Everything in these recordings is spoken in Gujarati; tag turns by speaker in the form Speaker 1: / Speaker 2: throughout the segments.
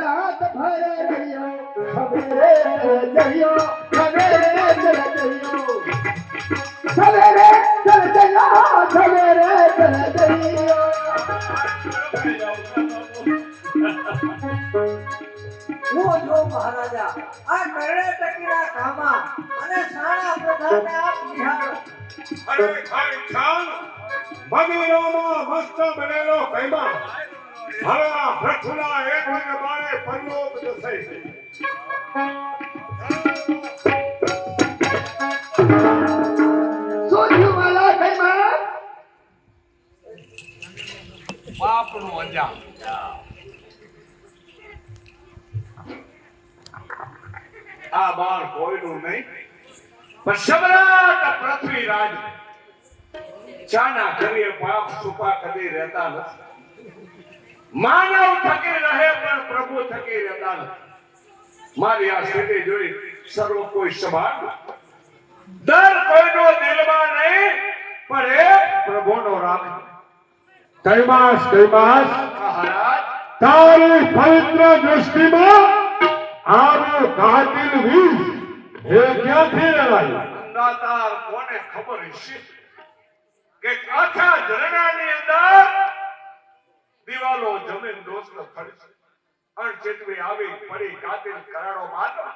Speaker 1: રાત ભર રહ્યો સવેરે જયો સવેરે ચલ જયો સવેરે ચલ જયો સવેરે ચલ જયો
Speaker 2: હું જો મહારાજા. આ કર્ણાટકીના કામા અને સાણા પ્રધાને આપ નિહાળો.
Speaker 3: અરે ખાઈ છાન મગીરોમાં મસ્ત બનેલો કૈમા હરા પ્રથુના એક ને બારે પરલોક જશે.
Speaker 1: માલા
Speaker 3: બાપનું અંજામ આ બાર કોઈનું નહીં. પણ સમ્રાટ પૃથ્વીરાજ ચાના કરીએ પાપ છુપા કદી રહેતા નથી. માનવ થકી રહે પણ પ્રભુ થકી રહેતા નથી. મારી આ સ્થિતિ જોઈ સર્વ કોઈ સભા દર કોઈનો દિલમાં નહીં પણ એ પ્રભુનો રાખ
Speaker 4: કૈમાસ કઈ
Speaker 3: માસ
Speaker 4: તારી પવિત્ર દૃષ્ટિમાં આવું કાતિલ વીસ હે ક્યાંથી લેવાય
Speaker 3: અંદાતાર કોને ખબર છે કે આખા ઝરણાની અંદર દિવાલો જમીન દોસ્ત ખડશે અણચેતવી આવી ફરી કાતિલ કરાડો મારવા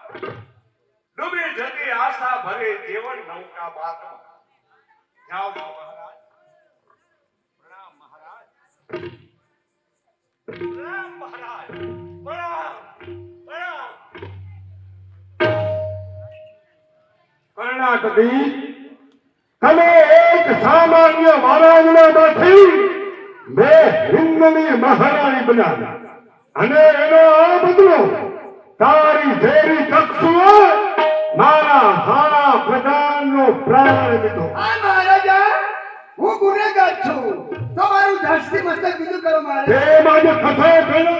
Speaker 3: ડૂબી જતી આશા ભરે જીવન નૌકા બાતમાં જાઓ મહારાજ. પ્રણામ મહારાજ. પ્રણામ મહારાજ. પ્રણામ.
Speaker 4: કર્ણાટકી તમે એક સામાન્ય મહારાજમાંથી બે હિંદની મહારાણી બનાવી. અને એનો આ બદલો તારી ઝેરી ચક્ષુઓ મારા સારા પ્રધાનનો પ્રાણ લીધો.
Speaker 1: મહારાજા હું ગુનેગાર છું. તમારું ધાસ્તી મસ્તક બીજું કરો મારે
Speaker 4: તેમાં જ કથા
Speaker 2: મહારાજા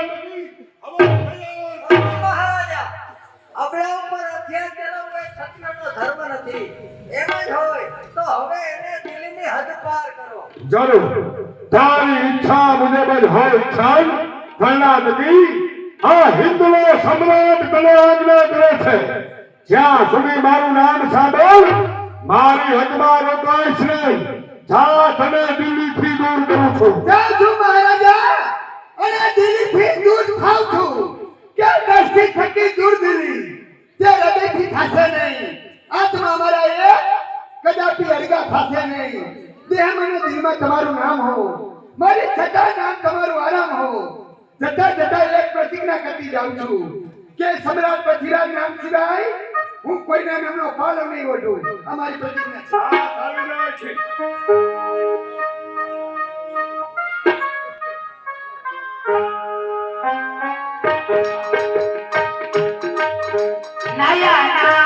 Speaker 2: આપણા ઉપર અત્યાર કેળવવો એ સત્યનો ધર્મ નથી. એમ જ હોય તો હવે એને દિલ્હીની હદ પાર કરો.
Speaker 4: જરૂર. તારી ઈચ્છા મુજબ જ હોય છાન કર્ણાટકી આ હિન્દુઓ સમ્રાટ તને આજ્ઞા કરે છે. જ્યાં સુધી મારું નામ સાંભળ મારી હદમાં રોકાઈશ નહીં. જા તને દિલ્હીથી દૂર કરું છું.
Speaker 1: જાઉં છું મહારાજા અને દિલ્હીથી દૂર થાઉં છું. કે દ્રષ્ટિ થકી દૂર દિલ્હી તે હૃદયથી થાશે નહીં. આત્મા મારા એ કદાપી અડગા થશે નહીં. દેહમાં અને દિલમાં તમારું નામ હો મારી છતાં નામ તમારું આરામ હો જતા જતા એક પ્રતિજ્ઞા કરતી જાઉં છું કે સમ્રાટ પૃથ્વીરાજ નામ સિવાય હું કોઈના નામનો પાલો નહીં ઓઢું અમારી પ્રતિજ્ઞા છે.
Speaker 3: આ ચાલી நயனா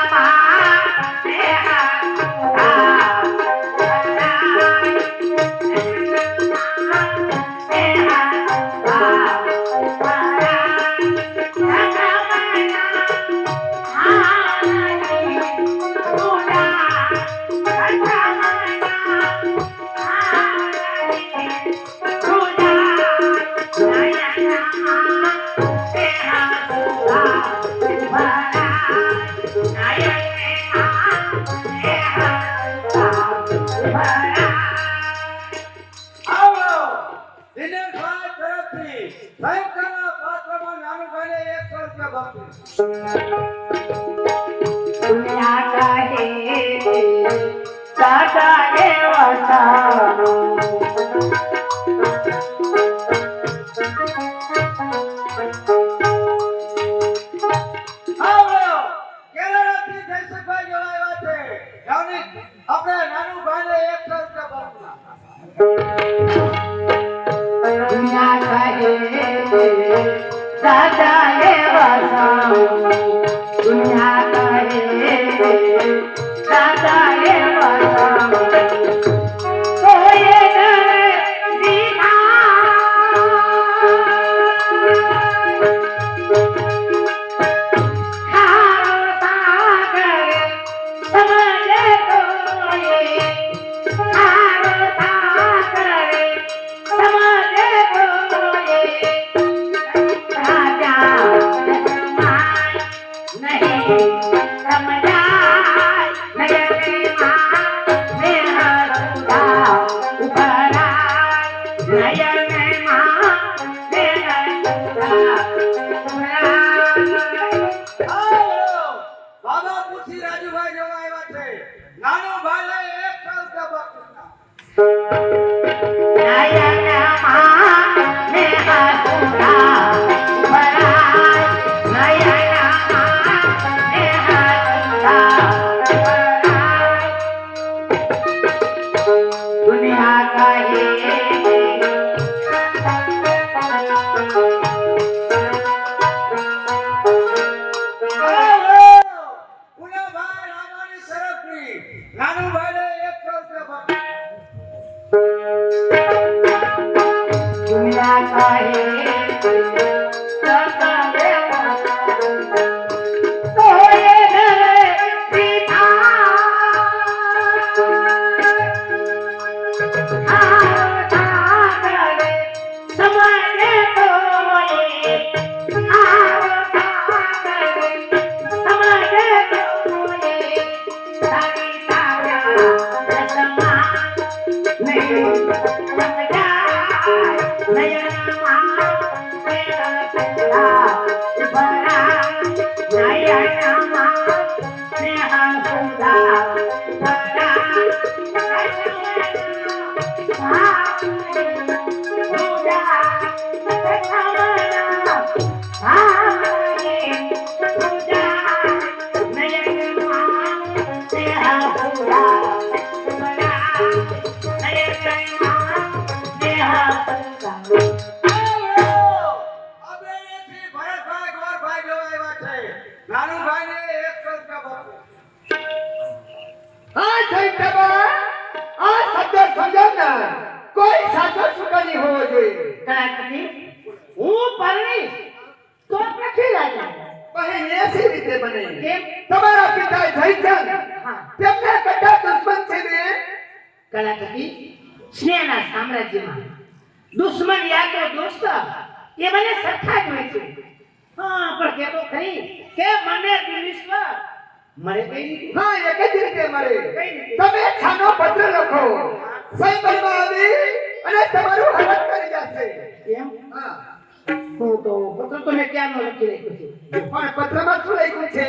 Speaker 3: પણ
Speaker 1: પત્રમાં શું લખ્યું છે?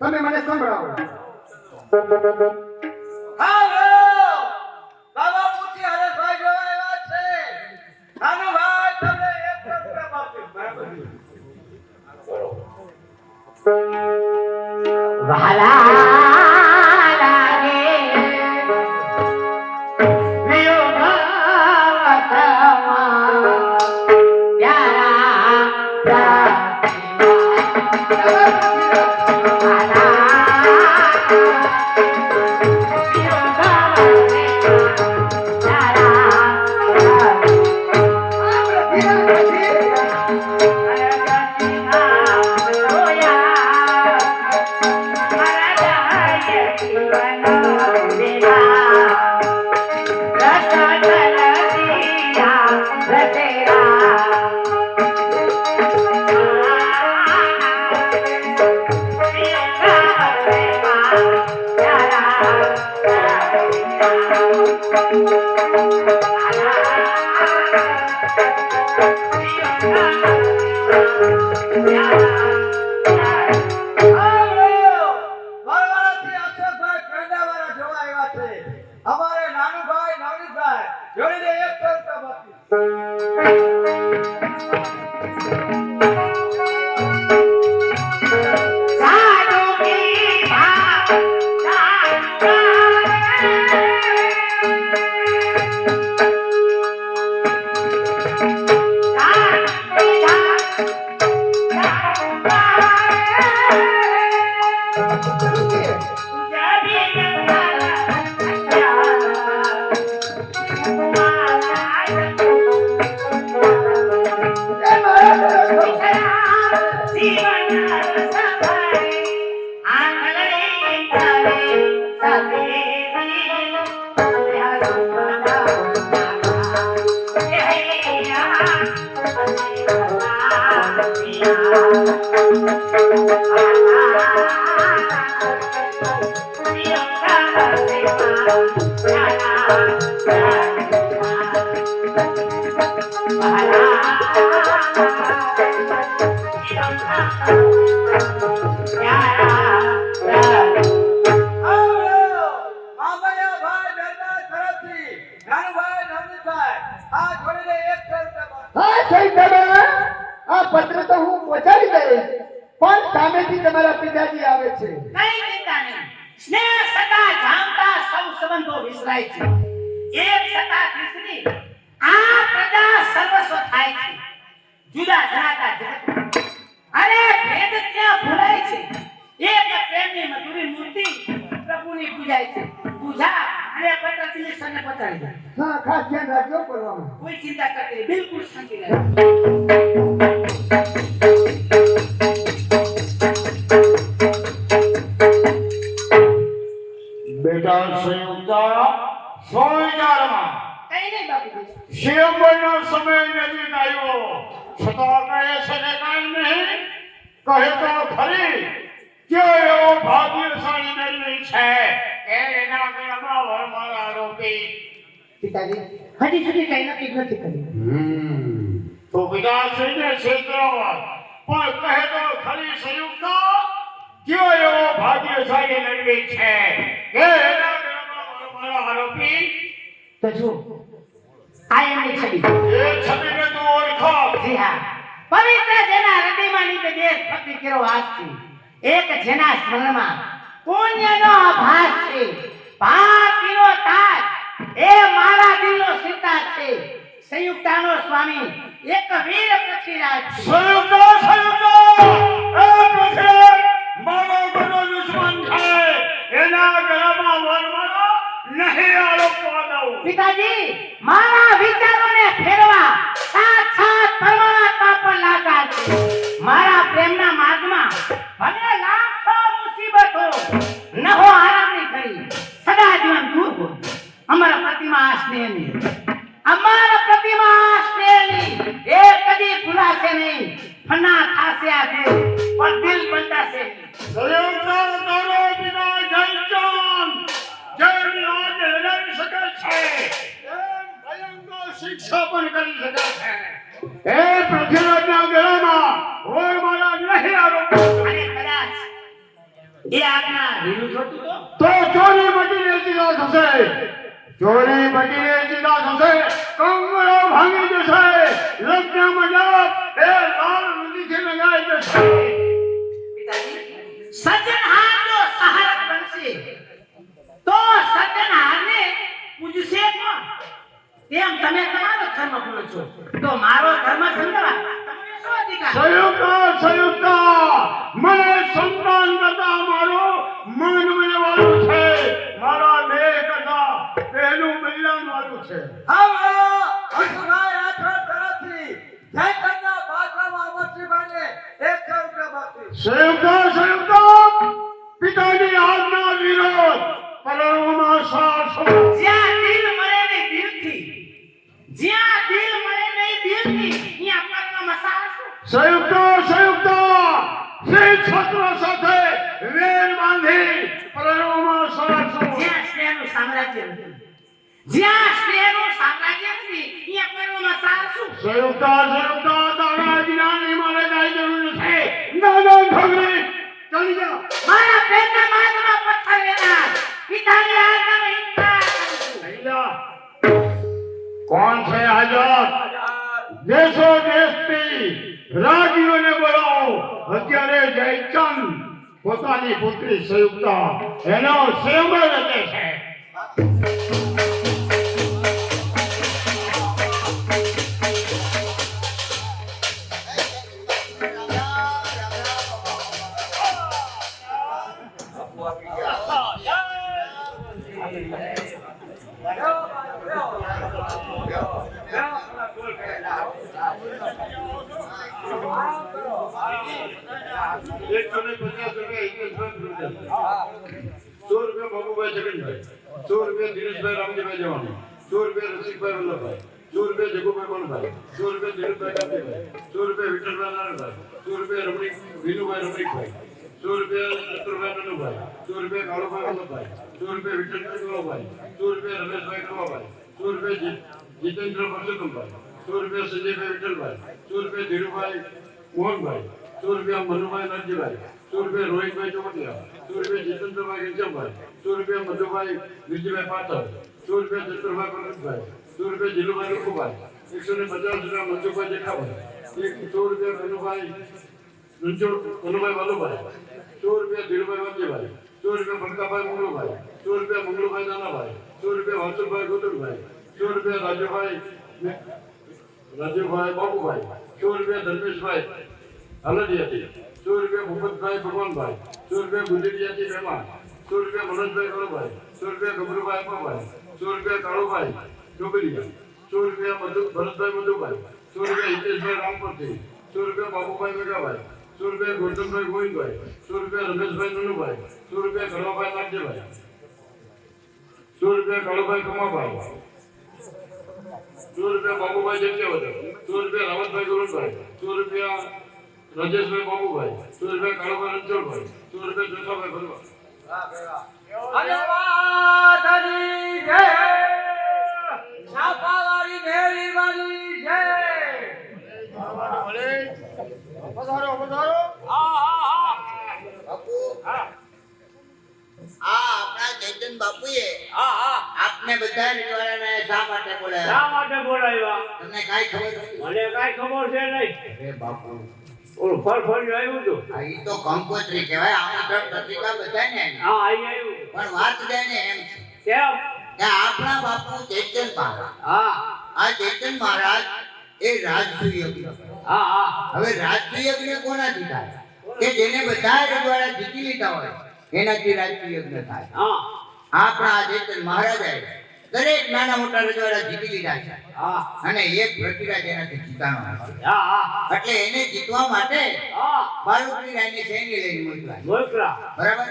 Speaker 1: તમે મને સંભળાવો.
Speaker 5: હાલો! બાબા પૂછી હરે ભાઈ જોવા વાત છે. અને ભાઈ તમને એક પ્રશ્ન આપું બરાબર
Speaker 3: વહાલા
Speaker 1: Thank you. પત્ર તો હું પહોંચાડી દઈશ પણ સામેથી તમારા પિતાજી આવે છે
Speaker 3: સ્નેહ સદા જામતા એક સતા દીકરી આ પ્રજા સર્વસ્વ થાય છે. જુદા જણાતા જગત અરે ભેદ ત્યાં ભૂલાય છે. એક પ્રેમની મધુરી મૂર્તિ પ્રભુની પૂજાય છે. પૂજા અને પત્ર દિનેશને પહોંચાડી દે.
Speaker 1: હા ખાસ ધ્યાન રાખજો કરવામાં.
Speaker 3: કોઈ ચિંતા કરતી બિલકુલ શાંતિ રહે
Speaker 6: સોયગારમાં
Speaker 3: કઈ નહીં બાપુજી
Speaker 6: શિવમનો સમય નજીક આવ્યો છતાં કહે છે કે કાંઈ નહીં. કહે તો ખરી. કે એવો ભાગ્યશાળી મેળવી છે. કે એના ગળામાં વરમાળા આરોપી.
Speaker 3: પિતાજી હજી સુધી કઈ નક્કી નથી કર્યું.
Speaker 6: તો પણ કહે તો ખરી સંયુક્ત. કયો એવો ભાગ્યશાળી મેળવી છે. કે એના વરમાળા આરોપી?
Speaker 3: તો જો આ એમની છબી
Speaker 6: એ છબીને તું ઓળખો.
Speaker 3: જી હા. પવિત્ર જેના હૃદયમાં નીચે દેશ ભક્તિ કેરો વાસ છે એક જેના સ્મરણમાં પુણ્યનો આભાસ છે. પાપીનો તાજ. એ મારા દિલનો સીતા છે. સંયુક્તાનો સ્વામી એક વીર પૃથ્વીરાજ
Speaker 6: સંયુક્ત સંયુક્ત! એ પૃથ્વી મારો બનો દુશ્મન છે. એના ગળામાં વરમાળો નહીં આરોપવા દઉં
Speaker 3: પિતાજી મારા વિચારોને
Speaker 6: સંયુક્ત સંયુક્ત તારા જ્ઞાનની મારે કાંઈ જરૂર નથી. ના ના ઠગરી ચાલી જા.
Speaker 3: મારા પ્રેમના માર્ગમાં પથ્થર લેના પિતાની આજ્ઞાનો ઇનકાર
Speaker 6: જા. કોણ છે હાજર દેશો દેશથી રાજીઓને બોલાવો. અત્યારે જયચંદ પોતાની પુત્રી સંયુક્તા એનો રચે છે.
Speaker 7: રૂપિયા જમીનભાઈ સો રૂપિયા દિનેશભાઈ રામજીભાઈ જવાનું સો રૂપિયા રસિકભાઈ વલ્લભભાઈ સો રૂપિયા જગુભાઈ મણભાઈ સો રૂપિયા ધીરજભાઈ ગાંધીભાઈ સો રૂપિયા વિઠ્ઠલભાઈ નારાયણભાઈ સો રૂપિયા રમણીક વિનુભાઈ રમણીકભાઈ સો રૂપિયા ચતુરભાઈ નનુભાઈ સો
Speaker 8: રૂપિયા કાળુભાઈ વલ્લભભાઈ સો રૂપિયા વિઠ્ઠલભાઈ ગોળાભાઈ સો રૂપિયા રમેશભાઈ ગોળાભાઈ સો રૂપિયા જીતેન્દ્ર પરસોત્તમભાઈ સો રૂપિયા સંજયભાઈ વિઠ્ઠલભાઈ સો રૂપિયા ધીરુભાઈ મોહનભાઈ સો રૂપિયા મનુભાઈ નરજીભાઈ સો રૂપિયા રોહિતભાઈ ચોપટિયા સો રૂપિયા જીતેન્દ્રભાઈ ઘનશ્યામભાઈ સો રૂપિયા મધુભાઈ વિજયભાઈ પાટણ સો રૂપિયા ચંદ્રભાઈ પ્રગટભાઈ સો રૂપિયા જીલુભાઈ લુખુભાઈ એકસો ને પચાસ રૂપિયા મનસુખભાઈ જેઠાભાઈ એક સો રૂપિયા કનુભાઈ રણછોડ કનુભાઈ વાલુભાઈ સો રૂપિયા ધીરુભાઈ વાંચીભાઈ સો રૂપિયા ભરતાભાઈ મંગલુભાઈ સો રૂપિયા મંગલુભાઈ નાનાભાઈ સો રૂપિયા વાસુભાઈ ગોતુલભાઈ સો રૂપિયા રાજુભાઈ રાજુભાઈ બાબુભાઈ સો રૂપિયા ધર્મેશભાઈ હલદિયાથી સો રૂપિયા ભૂપતભાઈ ભગવાનભાઈ સો રૂપિયા ગુજરીયાથી મહેમાન સો રૂપિયા મનોજભાઈ કરુભાઈ સો રૂપિયા ગભરુભાઈ અપ્પાભાઈ સો રૂપિયા કાળુભાઈ ચોબલિયા સો રૂપિયા મધુ ભરતભાઈ મધુભાઈ સો રૂપિયા હિતેશભાઈ રામપતિ સો રૂપિયા બાબુભાઈ મેઘાભાઈ સો રૂપિયા ગૌતમભાઈ ગોવિંદભાઈ સો રૂપિયા રમેશભાઈ નનુભાઈ સો રૂપિયા કળવાભાઈ નાગજીભાઈ સો રૂપિયા કાળુભાઈ કમાભાઈ સો રૂપિયા બાબુભાઈ જગ્યાવદર સો રૂપિયા રાવતભાઈ ગુરુભાઈ સો રૂપિયા રાજેશભાઈ બાબુભાઈ સુરેશભાઈ કાળુભાઈ રણછોડભાઈ સુરેશભાઈ જોશાભાઈ ભરવા.
Speaker 9: તમને કાંઈ ખબર
Speaker 10: મને કાંઈ ખબર છે નહીં.
Speaker 9: બાપુ.
Speaker 10: ઓલું ફળ ફળ આવ્યું હતું.
Speaker 9: આ ઈ તો કંકોત્રી કહેવાય. આમંત્રણ પત્રિકા બધાને આવી.
Speaker 10: હા આવી આવ્યું.
Speaker 9: પણ વાત જાણે એમ
Speaker 10: કેમ?
Speaker 9: કે આપણા બાપુ ચેતન મહારાજ.
Speaker 10: હા.
Speaker 9: આ ચેતન મહારાજ એ રાજસુ યજ્ઞ
Speaker 10: હા હા.
Speaker 9: હવે રાજસુ યજ્ઞ કોનાથી થાય કે જેને બધા રજવાડા જીતી લીધા હોય એનાથી રાજસુ યજ્ઞ થાય.
Speaker 10: હા.
Speaker 9: આપણા ચેતન મહારાજ મહારાજાએ દરેક નાના મોટા રજવાડા જીતી લીધા છે. અને એક પ્રતિભા એનાથી જીતાનો એટલે એને જીતવા માટે
Speaker 10: હા.
Speaker 9: બાળુકની રાયને સૈન્ય લઈને
Speaker 10: મોકલા
Speaker 9: બરાબર?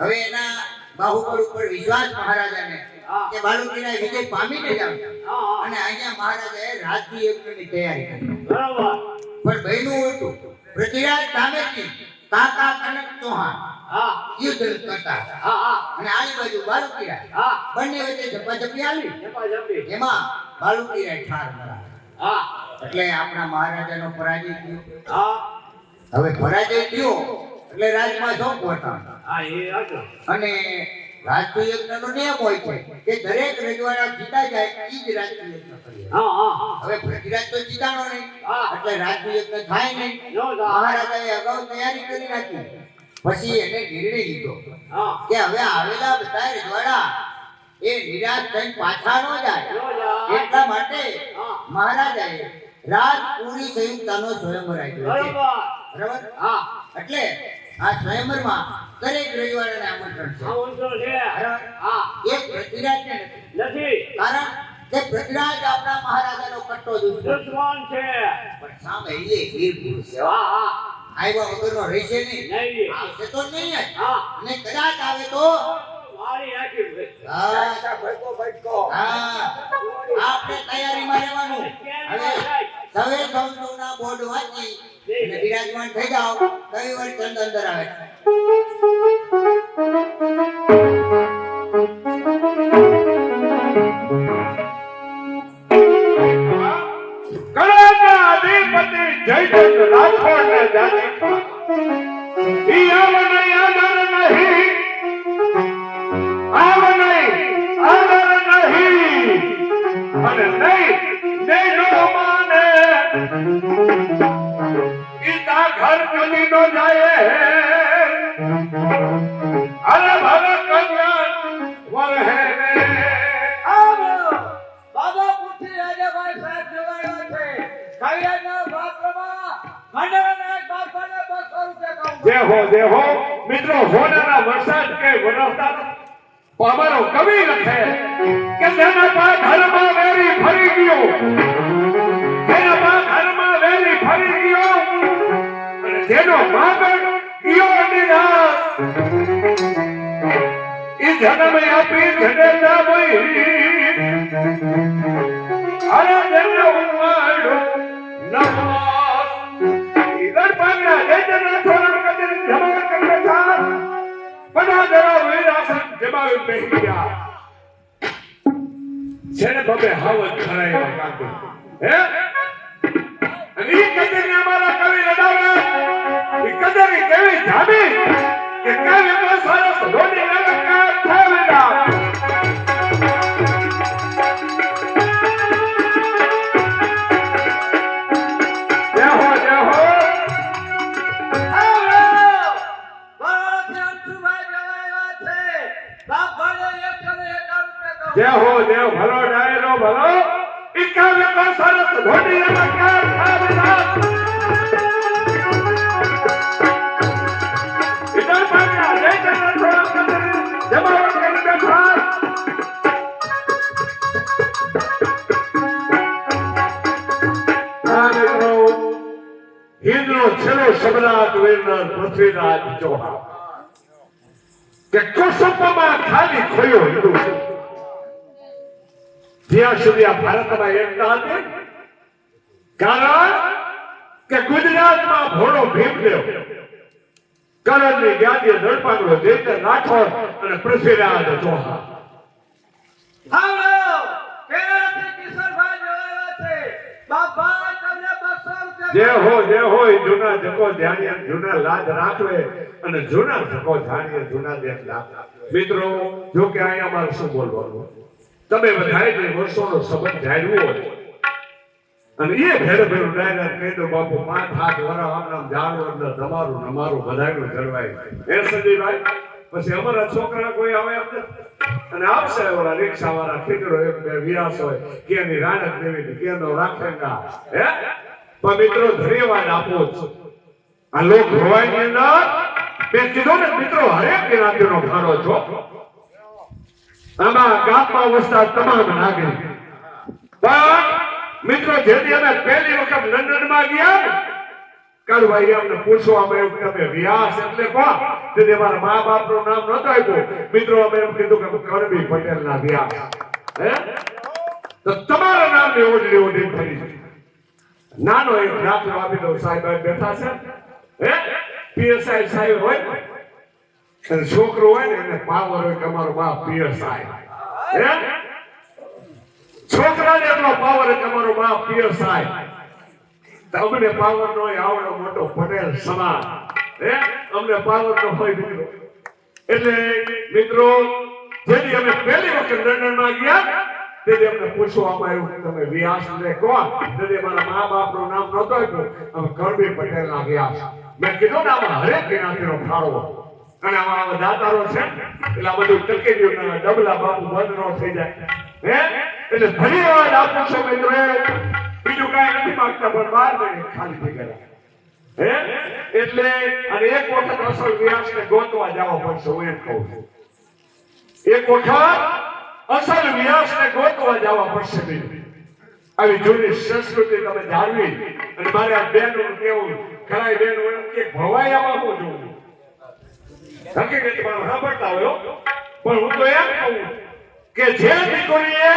Speaker 9: હવે એના બાહુબળ ઉપર વિશ્વાસ મહારાજાને. કે બાળુકની રાય વિજય પામી
Speaker 10: ને જાવ
Speaker 9: અને અહીંયા મહારાજાએ રાજ્ય યજ્ઞની તૈયારી કરી.
Speaker 10: બરાબર.
Speaker 9: પણ બહેનું હતું. પૃથ્વીરાજ સામેથી કાકા કનક ચૌહાણ
Speaker 10: હા.
Speaker 9: યુદ્ધ કરતા.
Speaker 10: હા
Speaker 9: અને આલી બાજુ બાળુકી
Speaker 10: હા.
Speaker 9: બંને વચ્ચે ઝપાઝપી આવી
Speaker 10: જપા
Speaker 9: એમાં બાળુકી ઠાર મરાયા.
Speaker 10: હા.
Speaker 9: એટલે આપણા મહારાજાનો પરાજય થયો.
Speaker 10: હા.
Speaker 9: હવે પરાજય થયો એટલે રાજમાં શોક પોતા
Speaker 10: હા એ
Speaker 9: અને રાજકીય યજ્ઞનો નિયમ હોય છે કે દરેક રજવાડા જીતા જાય એ જ યજ્ઞ કરીએ.
Speaker 10: હા હા
Speaker 9: હવે પૃથ્વીરાજ તો જીતાનો નહીં.
Speaker 10: હા.
Speaker 9: એટલે રાજકીય યજ્ઞ થાય નહીં. મહારાજાએ અગાઉ તૈયારી કરી નાખી પછી એને નિર્ણય લીધો. કે હવે આવેલા બધા રજવાડા એ નિરાશ થઈ પાછા ન જાય.
Speaker 10: નો.
Speaker 9: એટલા માટે. મહારાજાએ રાજપુરી સંયુક્તાનો સ્વયંવર આપ્યો છે.
Speaker 10: બરાબર? હા.
Speaker 9: એટલે આ સ્વયંવરમાં દરેક રવિવારે આમંત્રણ છે?
Speaker 10: હા.
Speaker 9: એક પ્રતિરાજ નથી. કારણ કે પૃથ્વીરાજ આપણા મહારાજાનો કટ્ટો દુશ્મન છે.
Speaker 10: દુશ્મન છે.
Speaker 9: પણ સામે એ વીર પુરુષ છે.
Speaker 10: હા હા.
Speaker 9: આવ્યા વગરનો રહેશે નહીં.
Speaker 10: નહીં
Speaker 9: આવશે તો નહીં
Speaker 10: હા.
Speaker 9: અને કદાચ આવે તો. હા.
Speaker 2: ભટકો ભટકો
Speaker 9: હા. આપણે તૈયારીમાં રહેવાનું. હવે સવે સૌના બોર્ડ વાંચી અને બિરાજમાન થઈ જાઓ. રવિવાર ચંદ અંદર આવે.
Speaker 7: ઘર કદી નો જાય. અરે ભર કલ્યાણ વરહે.
Speaker 10: બાબા પુત્રી રાજાભાઈ સાહેબ જોડાયા છે. કવિરાજના પાત્રમાં મંડળના બાપાને બસો રૂપિયા કહું
Speaker 7: જે હો મિત્રો હોનાના વરસાદ કે વરસતા અમારો કવિ લખે કે તેના પા વેરી ફરી ગયો. તેના પા વેરી ફરી ગયો જેનો માગણ નિરાશ ઈ જન્મ આપી જનેતા વહી અરે જેને ઉમાડો નવાસ ઈદર પાગડા જયજના છોરણ કદિર ધમાલ ખરાય કદરને અમારા કદરની કેવી જામી કે કવિ તો સરસ ધોની જય હો જય ભલો ડાયરો ભલો. કવિ સરસ ધોની લલકાર થાવેલા કે કુસુમમાં ખાલી ખોયો હિન્દુ જ્યાં સુધી આ ભારતમાં એકતા હતી કારણ કે ગુજરાતમાં ભોળો ભીમદેવ કરણની ગાદીએ દડપાંગડો જયતર રાઠોડ અને પૃથ્વીરાજ ચૌહાણ. જે હો જે હોય જૂના જકો જાણીએ જૂના લાજ રાખવે અને જૂના જકો જાણીએ જૂના દેખ લાભ મિત્રો જો કે અહીંયા મારે શું બોલવાનું? તમે બધાએ જે વર્ષોનો સંબંધ જાળવ્યો હોય અને એ ભેળ ભેરું ડાયરા કહી દો બાપુ પાંચ હાથ વરા આમ જાણવું એટલે તમારું અમારું બધાયનું જળવાય. એ સંજયભાઈ પછી અમારા છોકરા કોઈ આવે નથી. અને આવશે ઓલા રિક્ષા વાળા ખીચડો એક, બે, વિરાસ હોય કે એની રાણક દેવી કેનો રાખેંગા? હે? પણ મિત્રો, ધન્યવાદ આપો છો આ લોક ભવાઈની અંદર મેં કીધું ને, મિત્રો, હરેક જ્ઞાતિનો ભારો છો. આમાં ગામમાં વસતા તમામ નાગરિક. પણ મિત્રો જેથી અમે પહેલી વખત લંડનમાં ગયા ને કાળુભાઈ અમને પૂછવામાં આવ્યું કે તમે વ્યાસ એટલે કોણ? તેથી અમારા મા બાપનું નામ નહોતું આપ્યું. મિત્રો, અમે એમ કીધું કે કરબી પટેલના વ્યાસ. હે? તો તમારા નામની ઓઢડી ઓઢી ફરી. છે નાનો એક દાખલો આપી દઉં, સાહેબ બેઠા છે. હે? પીએસઆઈ સાહેબ હોય અને છોકરો હોય ને, એને પાવર હોય કે અમારો બાપ પીએસઆઈ. હે? છોકરાને એટલો પાવર કે અમારો બાપ સાહેબ. અમને પાવર નો આવડો મોટો પટેલ સમાજ. હે? અમને પાવર નો હોય મિત્રો. એટલે મિત્રો, જેથી અમે પહેલી વખત લંડનમાં ગયા, તેથી અમને પૂછવામાં આવ્યું કે તમે વ્યાસ ને કોણ? તેથી મારા મા બાપનું નામ નતો આપ્યું. અમે કરબી પટેલ ના વ્યાસ. મેં કીધું ને આમાં હરેક જ્ઞાતિનો ફાળો અને આમાં દાતારો છે. એટલે બધું ટકી ગયું ડબલા બાપુ બંધ નો થઈ જાય. હે? એટલે ધન્યવાદ આપું છું મિત્રો બીજું કાંઈ નથી માંગતા, પણ બાર મિનિટ ખાલી થઈ ગયા હે? એટલે અને એક વખત વ્યાસ વ્યાસને ગોતવા જવા પડશે, હું એમ કહું છું. એક વખત અસલ વ્યાસને ગોતવા જવા પડશે બીજું આવી જૂની સંસ્કૃતિ તમે જાળવી અને મારે આ બેનનું કેવું ઘણા બેનો એમ કે ભવાયામાં હું જોઉં? હકીકતમાં સાંભળતા હોય. પણ હું તો એમ કહું કે જે દીકરીએ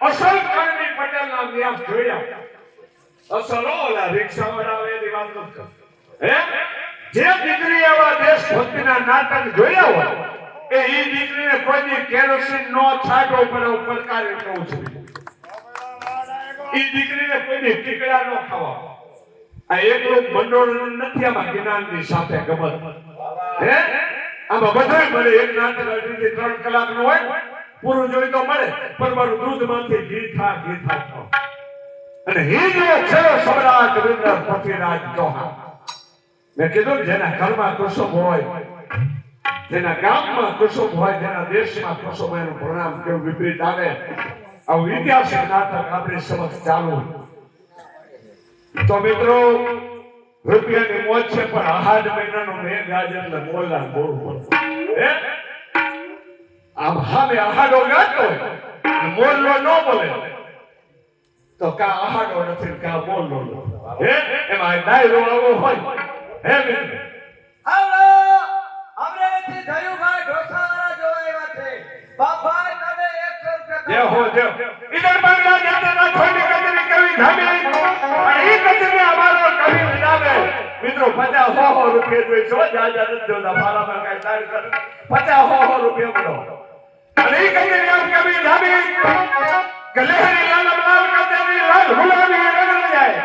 Speaker 7: અસલ કરણી પટેલના વ્યાસ જોયા. અસલો ઓલા રિક્ષાવાળા આવે એની વાત નથી હે? જે દીકરી એવા દેશભક્તિના નાટક જોયા હોય, એ ઈ કોઈ ની કેરોસીન નો છાંટો પડે હું પડકારી કહું છું ઈ દીકરીને કોઈ દી ટીકડા નો ખાવા. આ એકલું મંડળ નથી આમાં જ્ઞાનની સાથે ગમત. હે? આમાં બધા ભલે એક નાટક અઢીથી ત્રણ કલાકનું હોય. પૂરું જોઈ તો મળે, પણ મારું દૂધમાંથી ગીઠા ઘી થા ખાઓ. અને હિન્દુ છે સમ્રાટ વિન્દ્ર પૃથ્વીરાજ ચૌહાણ. મેં કીધું જેના ઘરમાં કુસુમ હોય, જેના ગામમાં કુસુમ હોય, જેના દેશમાં કુસુમ એનું પરિણામ કેવું વિપરીત આવે, આવું ઐતિહાસિક નાટક આપણી સમક્ષ ચાલુ તો મિત્રો, રૂપિયાની મોજ છે, પણ આહાર મહિનાનો મેઘ આજે એટલે મોલા બોલ બોલ હે? હામે આહાડો ગાતો અને ન બોલે તો કા આહાડો નથી કા બોલવો. હે એમાં ડાયરો આવો હોય હે મિત્રો
Speaker 5: હાલો અમરેલીથી ધયુભાઈ ઢોસાવાળા જો આવ્યા છે. બાપા તમે 100
Speaker 7: જે હો જે ઇધર બાંગ્લા જાતે ના થોડી કચરી કવી ધામી અને ઈ કચરી અમારો કવિ વિનાવે મિત્રો પચાસ હો હો રૂપિયા જોઈ જા જા નથી જોતા મારામાં કઈ તાર કર. સો સો રૂપિયા બોલો. લાલ લાલ રંગ જાય.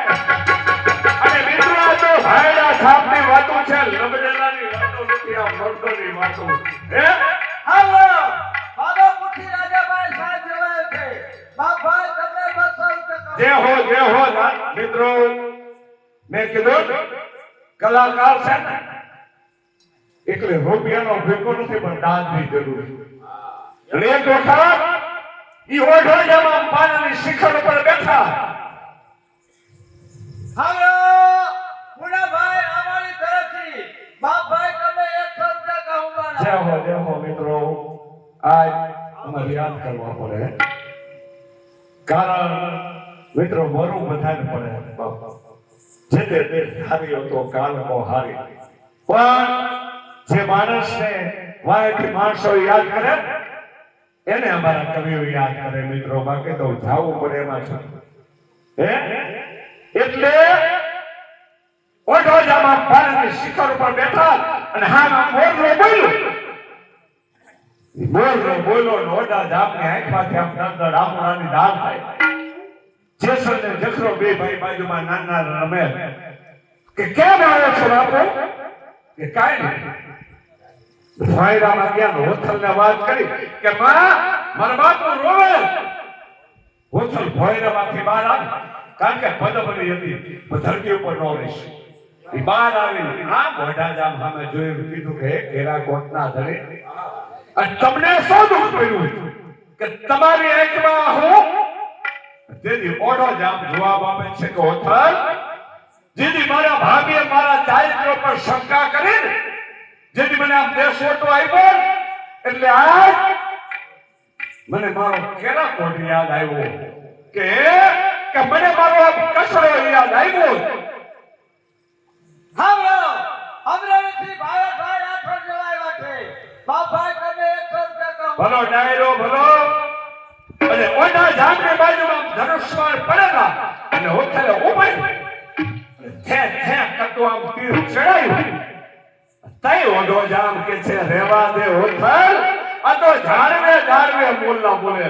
Speaker 7: અને મિત્રો તો છાપની વાતો છે લબડેલાની વાતો નથી આ મર્દોની વાતો. હે?
Speaker 5: હાલો બાબા પુત્રી રાજાભાઈ સાહેબ જોડાયા છે. બાપભાઈ તમને બસો
Speaker 7: જે હો જે હો મિત્રો. મેં કીધું કલાકાર છે ને એટલે રૂપિયાનો ભેગો નથી પણ દાનની જરૂર છે. એક વખત ઈ ઓઢોજામાં પાણીની શિખર પર બેઠા.
Speaker 5: હવે મુનાભાઈ અમારી તરફથી બાપભાઈ તમે એક શબ્દ કહું
Speaker 7: જય હો જય હો મિત્રો. આજ અમારે યાદ કરવા પડે. કારણ મિત્રો મરું બધાને પડે બાપ. જે તે તે હારી હતો કાલકો હારી. પણ જે માણસને વાયથી માણસો યાદ કરે એને અમારા કવિઓ યાદ કરે, મિત્રો બાકી તો જાવું પડે એમાં છે. હે? એટલે ઓઢોજામાં ઉપર બેઠા અને હા મોરલો બોલ્યો. બોલનો બોલો નોડા જાપની આંખમાંથી આમ દરદર આમળાની દાળ થાય. બે ભાઈ બાજુમાં નાના રમે કેમ આવ્યો છો બાપુ? કે કાંઈ નહીં. ફાયરામાં ગયા હોથલને વાત કરી કે માં મારા બાપુ રોવે. હોથલ ફાયરામાંથી બહાર આવી. કારણ કે પદબની હતી. ધરતી ઉપર નો રહીશ ઈ બહાર આવી આ મોઢા જામ સામે જોયું કીધું કે ઘેરા ધરે. અને તમને શું દુઃખ પડ્યું? કે તમારી એકમાં હું તેથી ઓઢો જામ જવાબ આપે છે કે, હોથલ, જેથી મારા ભાભીએ મારા ચારિત્ર પર શંકા કરી ને જેથી મને આમ દેશ ઓટો આપ્યો એટલે આજ મને મારો કેરા કોટ યાદ આવ્યો કે કે મને મારો આ કચરો યાદ આવ્યો
Speaker 5: હાલો અમરેલીથી ભાવેશભાઈ રાઠોડ જોડાયા છે. બાપભાઈ તમે એક રૂપિયા
Speaker 7: ભલો ડાયરો ભલો. અને ઓઢા જામની બાજુમાં ધનુષ્માન પડેલા. અને હોથલે ઊભી થે થે કરતો આમ તીર ચડાયું. તઈ ઓઢો જામ કે છે રેવા દે ઓથર આ તો ઝાડવે ઝાડવે બોલના બોલે.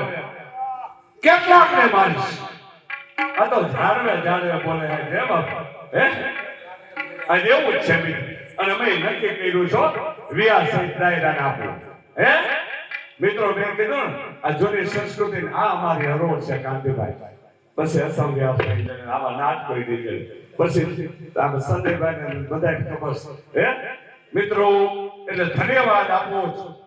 Speaker 7: કેટલાક ને મારીશ. આ તો ઝાડવે ઝાડવે બોલે હે બાપા, હે? અને એવું છે અને મેં નક્કી કર્યું છો વિયા સહિત દાયરાને આપવું હે? મિત્રો, મેં કીધું આ જૂની સંસ્કૃતિ આ અમારી હરોળ છે કાંતિભાઈ પછી અસમ વ્યાપ થઈ જાય આવા નાટ કરી દીધેલ પછી સંજયભાઈ ને બધા ખબર હે? મિત્રો એટલે ધન્યવાદ આપો છું.